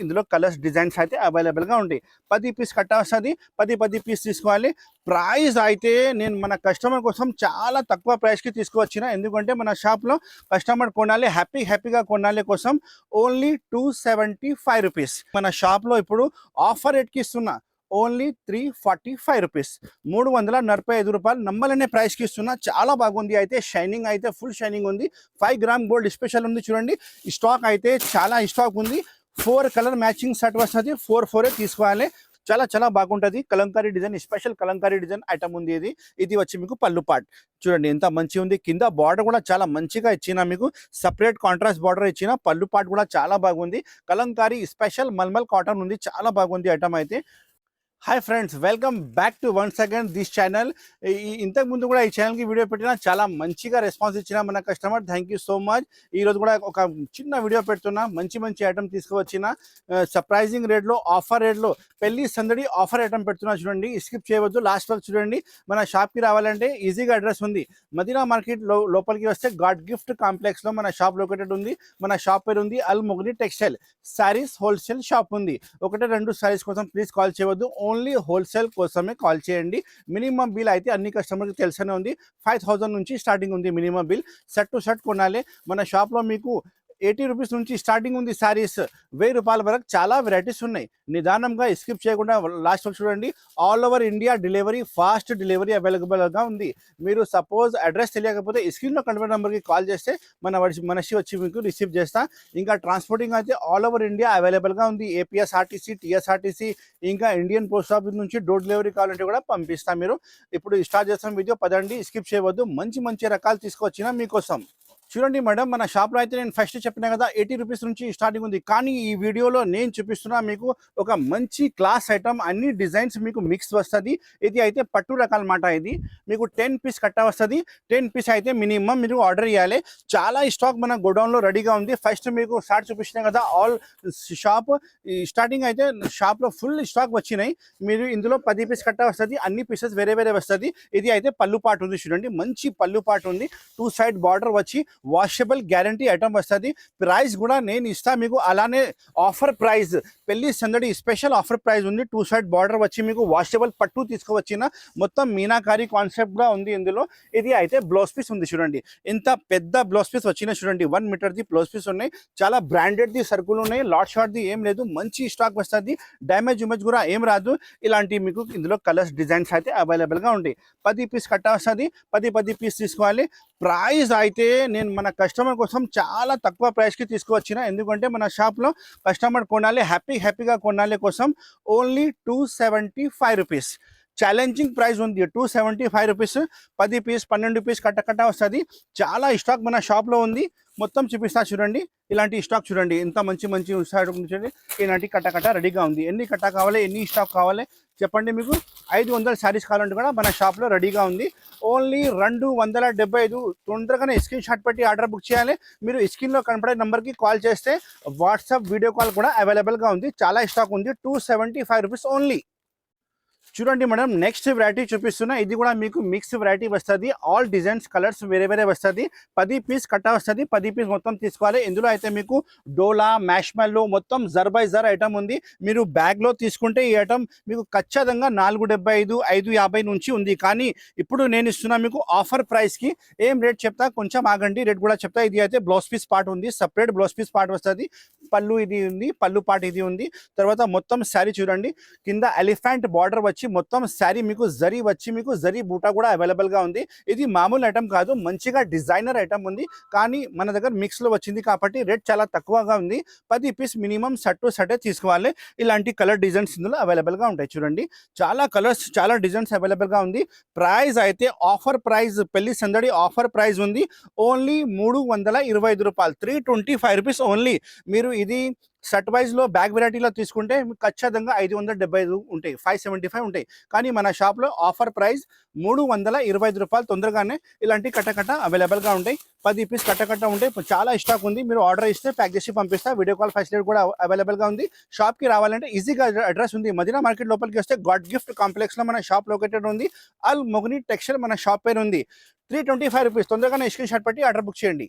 ఇందులో colours designs అయితే అవైలబుల్గా ఉంటాయి. పది పీస్ కట్ట వస్తుంది. పది పది పీస్ తీసుకోవాలి. ప్రైస్ అయితే నేను మన కస్టమర్ కోసం చాలా తక్కువ ప్రైస్కి తీసుకువచ్చిన. ఎందుకంటే మన షాప్లో కస్టమర్ కొనాలి హ్యాపీ హ్యాపీగా కొనాలి కోసం only two seventy five rupees. మన షాప్లో ఇప్పుడు ఆఫర్ రేట్కి ఇస్తున్నా only three forty five rupees. మూడు వందల నలభై ఐదు రూపాయలు నమ్మలనే ప్రైస్కి ఇస్తున్నా. చాలా బాగుంది అయితే. షైనింగ్ అయితే ఫుల్ షైనింగ్ ఉంది. ఫైవ్ గ్రామ్ గోల్డ్ స్పెషల్ ఉంది చూడండి. స్టాక్ అయితే చాలా స్టాక్ ఉంది. ఫోర్ కలర్ మ్యాచింగ్ సెట్ వస్తుంది. ఫోర్ ఫోరే తీసుకోవాలి. చాలా చాలా బాగుంటుంది. Kalamkari design special Kalamkari design item ఉంది ఇది. ఇది వచ్చి మీకు పళ్ళు పాట్ చూడండి ఎంత మంచిగా ఉంది. కింద బార్డర్ కూడా చాలా మంచిగా ఇచ్చిన మీకు. సపరేట్ కాంట్రాస్ట్ బార్డర్ ఇచ్చిన పళ్ళు పాట్ కూడా చాలా బాగుంది. కలంకారీ స్పెషల్ మల్మల్ కాటన్ ఉంది. చాలా బాగుంది ఐటమ్ అయితే. Hi friends welcome back to one second this channel ఇంతకు ముందు కూడా ఈ ఛానల్కి వీడియో పెట్టినా చాలా మంచిగా రెస్పాన్స్ ఇచ్చిన మన customer thank you so much ఈరోజు కూడా ఒక చిన్న వీడియో పెడుతున్నా. మంచి మంచి ఐటమ్ తీసుకువచ్చిన. సర్ప్రైజింగ్ రేట్లో ఆఫర్ రేట్లో పెళ్ళి సందడి ఆఫర్ ఐటమ్ పెడుతున్నా చూడండి. స్కిప్ చేయవద్దు. లాస్ట్ వరకు చూడండి. మన షాప్కి రావాలంటే ఈజీగా అడ్రస్ ఉంది. మదీనా మార్కెట్లో లోపలికి వస్తే గాడ్ గిఫ్ట్ కాంప్లెక్స్లో మన షాప్ లొకేటెడ్ ఉంది. మన షాప్ పేరు ఉంది Almogni textile sarees wholesale shop ఉంది. ఒకటే రెండు శారీస్ కోసం ప్లీజ్ కాల్ చేయవద్దు. ఓన్లీ హోల్సేల్ కోసమే కాల్ చేయండి. మినిమం బిల్ అయితే అన్ని కస్టమర్కి తెలిసనే ఉంది. ఫైవ్ థౌసండ్ నుంచి స్టార్టింగ్ ఉంది minimum bill. Set to set కొనాలి. మన షాప్లో మీకు ఎయిటీ రూపీస్ నుంచి స్టార్టింగ్ ఉంది శారీస్. వెయ్యి రూపాయల వరకు చాలా వెరైటీస్ ఉన్నాయి. నిదానంగా స్కిప్ చేయకుండా లాస్ట్ వరకు చూడండి. All over India delivery fast delivery అవైలబుల్గా ఉంది. మీరు సపోజ్ అడ్రస్ తెలియకపోతే స్క్రీన్లో కన్వర్ట్ నెంబర్కి కాల్ చేస్తే మన మనిషి వచ్చి మీకు రిసీవ్ చేస్తా. ఇంకా ట్రాన్స్పోర్టింగ్ అయితే ఆల్ ఓవర్ ఇండియా అవైలబుల్గా ఉంది. ఏపీఎస్ఆర్టీసీ టీఎస్ఆర్టీసీ ఇంకా ఇండియన్ పోస్ట్ ఆఫీస్ నుంచి డోర్ డెలివరీ కావాలంటే కూడా పంపిస్తాం మీరు. ఇప్పుడు స్టార్ట్ చేస్తాం వీడియో పదండి స్కిప్ చేయవద్దు. మంచి మంచి రకాలు తీసుకొచ్చిన మీకోసం. చూడండి మేడం మన షాప్లో అయితే నేను ఫస్ట్ చెప్పిన కదా ఎయిటీ రూపీస్ నుంచి స్టార్టింగ్ ఉంది. కానీ ఈ వీడియోలో నేను చూపిస్తున్నా మీకు ఒక మంచి క్లాస్ ఐటమ్ అన్ని డిజైన్స్ మీకు మిక్స్ వస్తుంది. ఇది అయితే పట్టు రకాల మాట ఇది. మీకు టెన్ పీస్ కట్ట వస్తుంది. టెన్ పీస్ అయితే మినిమం మీరు ఆర్డర్ చేయాలి. చాలా స్టాక్ మన గోడౌన్లో రెడీగా ఉంది. ఫస్ట్ మీకు షార్ట్ చూపించిన కదా ఆల్ షాప్ స్టార్టింగ్ అయితే షాప్లో ఫుల్ స్టాక్ వచ్చినాయి. మీరు ఇందులో పది పీస్ కట్ట వస్తుంది. అన్ని పీసెస్ వేరే వేరే వస్తుంది. ఇది అయితే పళ్ళు పాటు ఉంది చూడండి. మంచి పళ్ళు పాటు ఉంది. టూ సైడ్ బార్డర్ వచ్చి వాషబుల్ గ్యారంటీ ఐటమ్ వస్తుంది. ప్రైస్ కూడా నేను ఇస్తా. మీకు అలానే ఆఫర్ ప్రైస్ పెళ్ళి సందడి స్పెషల్ ఆఫర్ ప్రైస్ ఉంది. టూ సైడ్ బార్డర్ వచ్చి మీకు వాషబుల్ పట్టు తీసుకువచ్చిన మొత్తం మీనాకారి కాన్సెప్ట్గా ఉంది ఇందులో. ఇది అయితే బ్లౌజ్ పీస్ ఉంది చూడండి. ఇంత పెద్ద బ్లౌజ్ పీస్ వచ్చిన చూడండి. వన్ మీటర్ది బ్లౌజ్ పీస్ ఉన్నాయి. చాలా బ్రాండెడ్ది సరుకులు ఉన్నాయి. లాట్ షార్ట్ది ఏం లేదు. మంచి స్టాక్ వస్తుంది. డ్యామేజ్ ఇమేజ్ కూడా ఏం రాదు. ఇలాంటి మీకు ఇందులో కలర్స్ డిజైన్స్ అయితే అవైలబుల్గా ఉంటాయి. పది పీస్ కట్ట వస్తుంది. పది పది పీస్ తీసుకోవాలి. ప్రైస్ అయితే నేను మన కస్టమర్ కోసం చాలా తక్కువ ప్రైస్కి తీసుకువచ్చిన. ఎందుకంటే మన షాప్లో కస్టమర్ కొనాలి హ్యాపీ హ్యాపీగా కొనాలి కోసం only two seventy five rupees. Challenging price ఉంది. టూ సెవెంటీ ఫైవ్ రూపీస్ పది పీస్ పన్నెండు పీస్ కట్ట కట్ట వస్తుంది. చాలా స్టాక్ మన షాప్లో ఉంది. మొత్తం చూపిస్తా చూడండి. ఇలాంటి స్టాక్ చూడండి. ఎంత మంచి మంచి చూడండి. ఇలాంటి కట్ట కట్ట రెడీగా ఉంది. ఎన్ని కట్ట కావాలి ఎన్ని స్టాక్ కావాలి చెప్పండి మీకు? ఐదు వందల శారీస్ కావాలంటే కూడా మన షాప్లో రెడీగా ఉంది. ఓన్లీ రెండు వందల డెబ్బై ఐదు. తొందరగానే స్క్రీన్ షాట్ పెట్టి ఆర్డర్ బుక్ చేయాలి. మీరు స్క్రీన్లో కనపడే నెంబర్కి కాల్ చేస్తే వాట్సాప్ వీడియో కాల్ కూడా అవైలబుల్గా ఉంది. చాలా స్టాక్ ఉంది. Two seventy five rupees only. చూడండి మేడం నెక్స్ట్ వెరైటీ చూపిస్తున్నా. ఇది కూడా మీకు మిక్స్ వెరైటీ వస్తుంది. ఆల్ డిజైన్స్ కలర్స్ వేరే వేరే వస్తుంది. పది పీస్ కట్ట వస్తుంది. పది పీస్ మొత్తం తీసుకోవాలి. ఇందులో అయితే మీకు డోలా మ్యాష్మెల్లో మొత్తం జర్ బై జర్ ఐటమ్ ఉంది. మీరు బ్యాగ్లో తీసుకుంటే ఈ ఐటమ్ మీకు ఖచ్చితంగా నాలుగు డెబ్బై ఐదు ఐదు యాభై నుంచి ఉంది. కానీ ఇప్పుడు నేను ఇస్తున్నా మీకు ఆఫర్ ప్రైస్కి ఏం రేట్ చెప్తా? కొంచెం ఆగండి. రేట్ కూడా చెప్తా. ఇది అయితే బ్లౌజ్ పీస్ పార్ట్ ఉంది. సపరేట్ బ్లౌజ్ పీస్ పార్ట్ వస్తుంది. పళ్ళు ఇది ఉంది పళ్ళు పాటు ఇది ఉంది. తర్వాత మొత్తం శారీ చూడండి. కింద ఎలిఫెంట్ బార్డర్ వచ్చి మొత్తం శారీ మీకు జరీ వచ్చి మీకు జరీ బూటా కూడా అవైలబుల్గా ఉంది. ఇది మామూలు ఐటమ్ కాదు మంచిగా డిజైనర్ ఐటమ్ ఉంది. కానీ మన దగ్గర మిక్స్లో వచ్చింది కాబట్టి రేట్ చాలా తక్కువగా ఉంది. పది పీస్ మినిమం సెట్ టు తీసుకోవాలి. ఇలాంటి కలర్ డిజైన్స్ ఇందులో అవైలబుల్గా ఉంటాయి చూడండి. చాలా కలర్స్ చాలా డిజైన్స్ అవైలబుల్గా ఉంది. ప్రైస్ అయితే ఆఫర్ ప్రైస్ పెళ్ళి సందడి ఆఫర్ ప్రైస్ ఉంది. ఓన్లీ మూడు వందల ఇరవై ఐదు రూపాయలు three twenty five rupees only. మీరు ఇది షర్ట్ వైజ్లో బ్యాగ్ వెరైటీలో తీసుకుంటే మీకు ఖచ్చితంగా ఐదు వందల డెబ్బై ఐదు ఉంటాయి. ఫైవ్ సెవెంటీ ఫైవ్ ఉంటాయి. కానీ మన షాప్లో ఆఫర్ ప్రైస్ మూడు వందల ఇరవై ఐదు రూపాయలు తొందరగానే ఇలాంటి కట్టకట్ట అవైలబుల్గా ఉంటాయి. పది పీస్ కట్టకట్ట ఉంటాయి చాలా స్టాక్ ఉంది. మీరు ఆర్డర్ ఇస్తే ప్యాక్ చేసి పంపిస్తా వీడియో కాల్ ఫెసిలిటీ కూడా అవైలబుల్గా ఉంది. షాప్కి రావాలంటే ఈజీగా అడ్రస్ ఉంది. మదినా మార్కెట్ లోపలికి వస్తే గాడ్ గిఫ్ట్ కాంప్లెక్స్లో మన షాప్ లొకేటెడ్ ఉంది. అల్ మొగ్ని టెక్స్టైల్ మన షాప్ పేరు ఉంది. త్రీ ట్వంటీ ఫైవ్ రూపీస్ తొందరగానే స్క్రీన్ షాట్ పెట్టి ఆర్డర్ బుక్ చేయండి.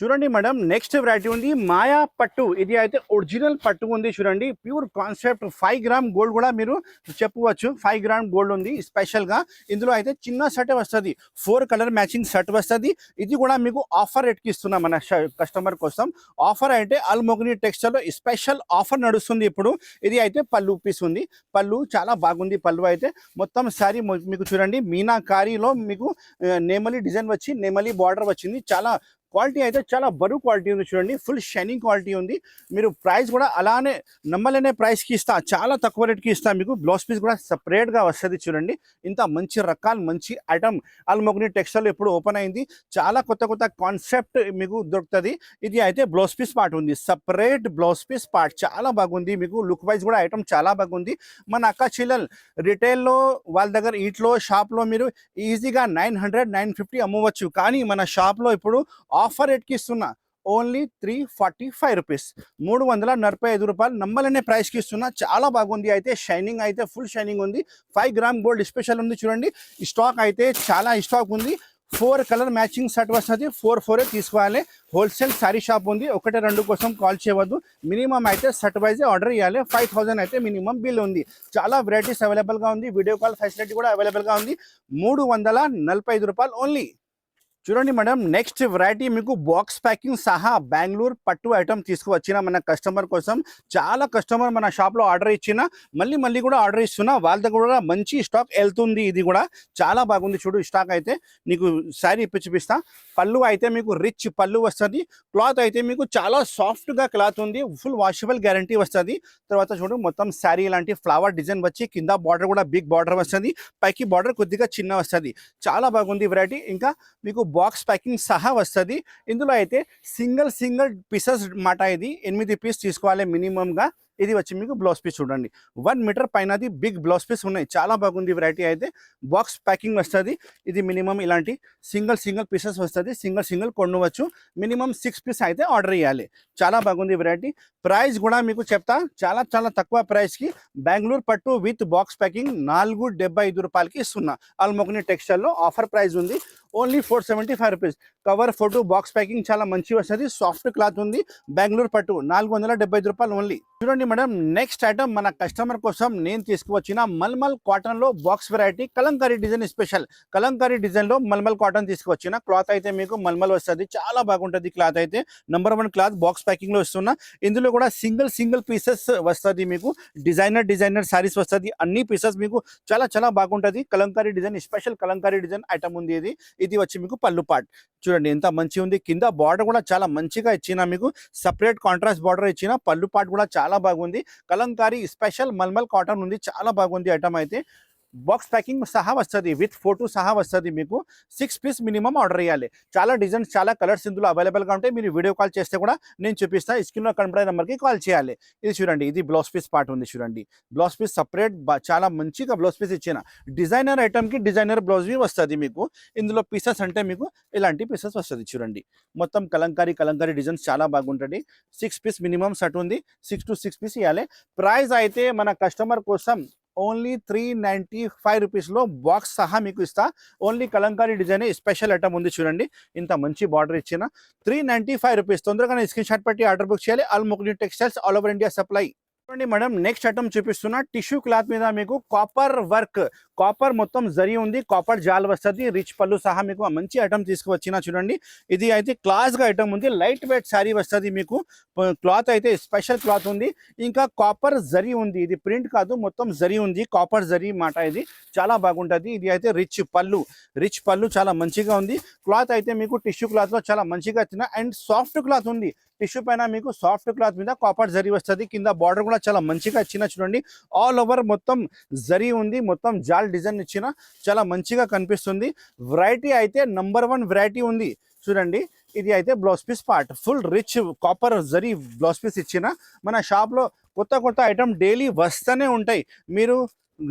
చూడండి మేడం నెక్స్ట్ వెరైటీ ఉంది. మాయా పట్టు ఇది అయితే ఒరిజినల్ పట్టు ఉంది చూడండి. Pure concept five gram gold కూడా మీరు చెప్పవచ్చు. ఫైవ్ గ్రామ్ గోల్డ్ ఉంది స్పెషల్గా ఇందులో అయితే చిన్న షర్ట్ వస్తుంది. ఫోర్ కలర్ మ్యాచింగ్ షర్ట్ వస్తుంది. ఇది కూడా మీకు ఆఫర్ రేట్కి ఇస్తున్నాం మన కస్టమర్ కోసం. ఆఫర్ అంటే అల్మోగ్ని టెక్స్టర్లో స్పెషల్ ఆఫర్ నడుస్తుంది ఇప్పుడు. ఇది అయితే పళ్ళు పీస్ ఉంది. పళ్ళు చాలా బాగుంది పళ్ళు అయితే. మొత్తం సారీ మీకు చూడండి. మీనాకారీలో మీకు నేమలి డిజైన్ వచ్చి నేమలి బార్డర్ వచ్చింది. చాలా క్వాలిటీ అయితే చాలా బరువు క్వాలిటీ ఉంది చూడండి. ఫుల్ షైనింగ్ క్వాలిటీ ఉంది. మీరు ప్రైస్ కూడా అలానే నమ్మలేనే ప్రైస్కి ఇస్తా చాలా తక్కువ రేట్కి ఇస్తా. మీకు బ్లౌజ్ పీస్ కూడా సపరేట్గా వస్తుంది చూడండి. ఇంత మంచి రకాలు మంచి ఐటమ్. అల్మోగ్ని టెక్స్టైల్ ఎప్పుడు ఓపెన్ అయింది. చాలా కొత్త కొత్త కాన్సెప్ట్ మీకు దొరుకుతుంది. ఇది అయితే బ్లౌజ్ పీస్ పార్ట్ ఉంది. Separate blouse piece part. చాలా బాగుంది. మీకు లుక్ వైజ్ కూడా ఐటమ్ చాలా బాగుంది. మన అక్క చిల్లల్ రిటైల్లో వాళ్ళ దగ్గర ఈట్లో షాప్లో మీరు ఈజీగా నైన్ హండ్రెడ్ నైన్ ఫిఫ్టీ అమ్మవచ్చు. కానీ మన షాప్లో ఇప్పుడు ఆఫర్ రేట్కి ఇస్తున్నా. Only three forty five rupees. మూడు వందల నలభై ఐదు రూపాయలు నమ్మలనే ప్రైస్కి ఇస్తున్నా. చాలా బాగుంది. అయితే షైనింగ్ అయితే ఫుల్ షైనింగ్ ఉంది. ఫైవ్ గ్రామ్ గోల్డ్ స్పెషల్ ఉంది చూడండి. స్టాక్ అయితే చాలా స్టాక్ ఉంది. ఫోర్ కలర్ మ్యాచింగ్ సెట్ వస్తుంది. ఫోర్ ఫోరే తీసుకోవాలి. హోల్సేల్ సారీ షాప్ ఉంది. ఒకటి రెండు కోసం కాల్ చేయవద్దు. మినిమం అయితే సెట్ వైజే ఆర్డర్ ఇవ్వాలి ఫైవ్ థౌసండ్ అయితే మినిమం బిల్ ఉంది. చాలా వెరైటీస్ అవైలబుల్గా ఉంది. వీడియో కాల్ ఫెసిలిటీ కూడా అవైలబుల్గా ఉంది. మూడు వందల నలభై ఐదు రూపాయలు ఓన్లీ. చూడండి మేడం నెక్స్ట్ వెరైటీ మీకు బాక్స్ ప్యాకింగ్ సహా బెంగళూరు పట్టు ఐటమ్ తీసుకువచ్చిన మన కస్టమర్ కోసం చాలా కస్టమర్ మన షాప్లో ఆర్డర్ ఇచ్చిన మళ్ళీ మళ్ళీ కూడా ఆర్డర్ ఇస్తున్నా వాళ్ళ దగ్గర కూడా మంచి స్టాక్ వెళ్తుంది ఇది కూడా. చాలా బాగుంది చూడు స్టాక్ అయితే. నీకు శారీ ఇప్పి చూపిస్తా పళ్ళు అయితే మీకు రిచ్ పళ్ళు వస్తుంది. క్లాత్ అయితే మీకు చాలా సాఫ్ట్గా క్లాత్ ఉంది. ఫుల్ వాషబుల్ గ్యారంటీ వస్తుంది. తర్వాత చూడు మొత్తం శారీ లాంటి ఫ్లవర్ డిజైన్ వచ్చి కింద బార్డర్ కూడా బిగ్ బార్డర్ వస్తుంది. పైకి బార్డర్ కొద్దిగా చిన్న వస్తుంది. చాలా బాగుంది వెరైటీ ఇంకా మీకు బాక్స్ ప్యాకింగ్ సహా వస్తుంది. ఇందులో అయితే సింగిల్ సింగిల్ పీసెస్ మాట ఇది. ఎనిమిది పీస్ తీసుకోవాలి మినిమంగా ఇది వచ్చి మీకు బ్లౌజ్ పీస్ చూడండి. వన్ మీటర్ పైనది బిగ్ బ్లౌజ్ పీస్ ఉన్నాయి. చాలా బాగుంది వెరైటీ అయితే. బాక్స్ ప్యాకింగ్ వస్తుంది. ఇది మినిమం ఇలాంటి సింగిల్ సింగిల్ పీసెస్ వస్తుంది. సింగిల్ సింగిల్ కొనవచ్చు. మినిమం సిక్స్ పీస్ అయితే ఆర్డర్ చేయాలి. చాలా బాగుంది వెరైటీ ప్రైస్ కూడా మీకు చెప్తా. చాలా చాలా తక్కువ ప్రైస్కి బెంగళూరు పట్టు విత్ బాక్స్ ప్యాకింగ్ నాలుగు డెబ్బై ఐదు రూపాయలకి ఇస్తున్నా. ఆల్మోగ్ని టెక్స్టైల్లో ఆఫర్ ప్రైస్ ఉంది. Only four seventy five rupees cover photo box packing చాలా మంచి వస్తుంది. సాఫ్ట్ క్లాత్ ఉంది. బెంగళూరు పట్టు నాలుగు వందల డెబ్బై ఐదు రూపాయలు ఓన్లీ చూడండి మేడం నెక్స్ట్ ఐటమ్ మన కస్టమర్ కోసం నేను తీసుకువచ్చిన మల్మల్ కాటన్లో box variety Kalamkari design special Kalamkari డిజైన్లో మల్మల్ కాటన్ తీసుకువచ్చిన. క్లాత్ అయితే మీకు మల్మల్ వస్తుంది. చాలా బాగుంటుంది క్లాత్ అయితే. నంబర్ వన్ క్లాత్ బాక్స్ ప్యాకింగ్లో ఇందులో కూడా సింగిల్ సింగిల్ పీసెస్ వస్తుంది మీకు. డిజైనర్ డిజైనర్ సారీస్ వస్తుంది. అన్ని పీసెస్ మీకు చాలా చాలా బాగుంటుంది. Kalamkari design special Kalamkari design item ఉంది ఇది. ఇది వచ్చి మీకు పళ్ళు పాట్ చూడండి ఎంత మంచి ఉంది. కింద బార్డర్ కూడా చాలా మంచిగా ఇచ్చిన మీకు. సపరేట్ కాంట్రాస్ట్ బార్డర్ ఇచ్చిన పళ్ళు పాట్ కూడా చాలా బాగుంది. కలంకారీ స్పెషల్ మల్మల్ కాటన్ ఉంది. చాలా బాగుంది ఐటమ్ అయితే. బాక్స్ ప్యాకింగ్ సహా వస్తుంది. విత్ ఫోటో సహా వస్తుంది మీకు. సిక్స్ పీస్ మినిమం ఆర్డర్ చేయాలి. చాలా డిజైన్స్ చాలా కలర్స్ ఇందులో అవైలబుల్గా ఉంటాయి. మీరు వీడియో కాల్ చేస్తే కూడా నేను చూపిస్తా. స్క్రీన్లో కనబడే నెంబర్కి కాల్ చేయాలి. ఇది చూడండి. ఇది బ్లౌజ్ పీస్ పార్ట్ ఉంది చూడండి. బ్లౌజ్ పీస్ సపరేట్ చాలా మంచిగా బ్లౌజ్ పీస్ ఇచ్చిన. డిజైనర్ ఐటమ్కి డిజైనర్ బ్లౌజ్ వస్తుంది మీకు. ఇందులో పీసెస్ అంటే మీకు ఇలాంటి పీసెస్ వస్తుంది చూడండి. మొత్తం కలంకారీ కలంకారీ డిజైన్స్ చాలా బాగుంటుంది. సిక్స్ పీస్ మినిమం సెట్ ఉంది. సిక్స్ టు సిక్స్ పీస్ ఇవ్వాలి ప్రైస్ అయితే మన కస్టమర్ కోసం ఓన్లీ త్రీ నైంటీ ఫైవ్ రూపీస్లో బాక్స్ సహా మీకు ఇస్తా. Only Kalamkari design special item ఉంది చూడండి. ఇంత మంచి బార్డర్ ఇచ్చిన. Three ninety five rupees. తొందరగా స్క్రీన్ షాట్ పెట్టి ఆర్డర్ బుక్ చేయాలి. ఆల్ ముగ్గురి textiles all over India supply. చూడండి మేడం నెక్స్ట్ ఐటమ్ చూపిస్తున్నా టిష్యూ క్లాత్ మీద మీకు కాపర్ వర్క్ కాపర్ మొత్తం జరి ఉంది కాపర్ జాల్ వస్తుంది రిచ్ పళ్ళు సహా మీకు మంచి ఐటమ్ తీసుకువచ్చిన చూడండి. ఇది అయితే క్లాస్గా ఐటమ్ ఉంది లైట్ వెయిట్ శారీ వస్తుంది మీకు. క్లాత్ అయితే స్పెషల్ క్లాత్ ఉంది. ఇంకా కాపర్ జరి ఉంది ఇది ప్రింట్ కాదు మొత్తం జరి ఉంది కాపర్ జరి మాట ఇది. చాలా బాగుంటుంది ఇది అయితే రిచ్ పళ్ళు. రిచ్ పళ్ళు చాలా మంచిగా ఉంది. క్లాత్ అయితే మీకు టిష్యూ క్లాత్లో చాలా మంచిగా వచ్చిన అండ్ సాఫ్ట్ క్లాత్ ఉంది. టిష్యూ పైన మీకు సాఫ్ట్ క్లాత్ మీద కాపర్ జరీ వస్తుంది. కింద బార్డర్ కూడా చాలా మంచిగా ఇచ్చిన చూడండి. ఆల్ ఓవర్ మొత్తం జరీ ఉంది. మొత్తం జాల్ డిజైన్ ఇచ్చిన చాలా మంచిగా కనిపిస్తుంది. వెరైటీ అయితే నంబర్ వన్ వెరైటీ ఉంది. చూడండి. ఇది అయితే blouse piece part full rich copper zari blouse piece ఇచ్చిన. మన షాప్లో కొత్త కొత్త ఐటమ్ డైలీ వస్తూనే ఉంటాయి. మీరు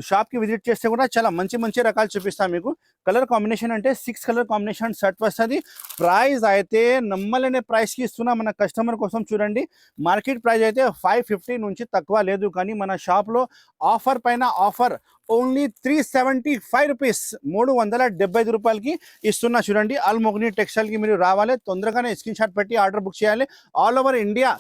షాప్కి విజిట్ చేస్తే కూడా చాలా మంచి మంచి రకాలు చూపిస్తాం మీకు. కలర్ కాంబినేషన్ అంటే సిక్స్ కలర్ కాంబినేషన్ షర్ట్ వస్తుంది. ప్రైస్ అయితే నమ్మలేని ప్రైస్కి ఇస్తున్నా మన కస్టమర్ కోసం చూడండి. మార్కెట్ ప్రైస్ అయితే ఫైవ్ ఫిఫ్టీ నుంచి తక్కువ లేదు కానీ మన షాప్లో ఆఫర్ పైన offer only three seventy five rupees మూడు వందల డెబ్బై ఐదు రూపాయలకి ఇస్తున్నా చూడండి. ఆల్మోగ్ని టెక్స్టైల్కి మీరు రావాలి. తొందరగానే స్క్రీన్ షాట్ పెట్టి ఆర్డర్ బుక్ చేయాలి. All over India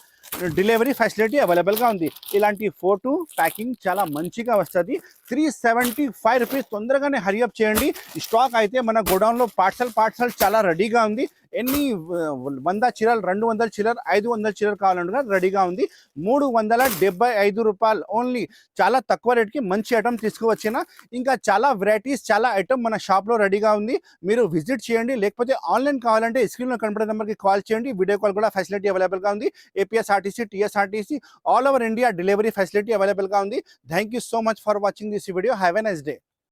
delivery facility అవైలబుల్గా ఉంది. ఇలాంటి ఫోటో ప్యాకింగ్ చాలా మంచిగా వస్తుంది. త్రీ సెవెంటీ ఫైవ్ రూపీస్ తొందరగానే హరియప్ చేయండి. స్టాక్ అయితే మన గోడౌన్లో పార్సల్ పార్సల్ చాలా రెడీగా ఉంది. ఎన్ని వంద చీరలు రెండు వందల చీరలు ఐదు వందల చీరలు కావాలంటే రెడీగా ఉంది. మూడు వందల డెబ్బై ఐదు రూపాయలు ఓన్లీ చాలా తక్కువ రేట్కి మంచి ఐటమ్ తీసుకువచ్చిన. ఇంకా చాలా వెరైటీస్ చాలా ఐటమ్ మన షాప్లో రెడీగా ఉంది. మీరు విజిట్ చేయండి. లేకపోతే ఆన్లైన్ కావాలంటే స్క్రీన్లో కనపడే నెంబర్కి కాల్ చేయండి. వీడియో కాల్ కూడా ఫెసిలిటీ అవైలబుల్గా ఉంది. APSRTC TSRTC all over India delivery facility అవైలబుల్గా ఉంది. Thank you so much for watching this video have a nice day